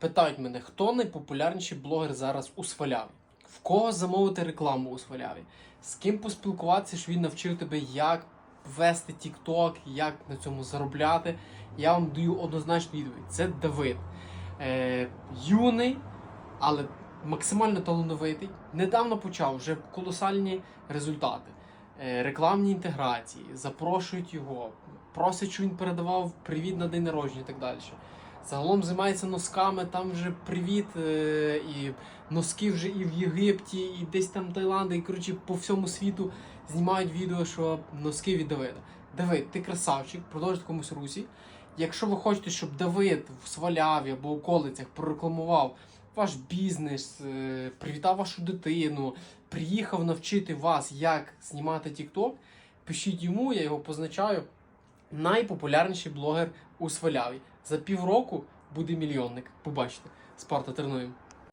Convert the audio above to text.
Питають мене, хто найпопулярніший блогер зараз у Сваляві? В кого замовити рекламу у Сваляві? З ким поспілкуватися, що він навчив тебе, як вести TikTok, як на цьому заробляти? Я вам даю однозначну відповідь. Це Давид. Е, юний, але максимально талановитий. Недавно почав вже колосальні результати. Е, рекламні інтеграції, запрошують його, просять, щоб він передавав привіт на день народження і так далі. Загалом займається носками, там вже привіт, е, і носки вже і в Єгипті, і десь там Таїланди, і коротше по всьому світу знімають відео, що носки від Давида. Давид, ти красавчик, продовжуй в комусь русі. Якщо ви хочете, щоб Давид в Сваляві або околицях прорекламував ваш бізнес, е, привітав вашу дитину, приїхав навчити вас, як знімати TikTok, пишіть йому, я його позначаю. Найпопулярніший блогер у Сваляві. За півроку буде мільйонник. Побачите. Спарта Терновим.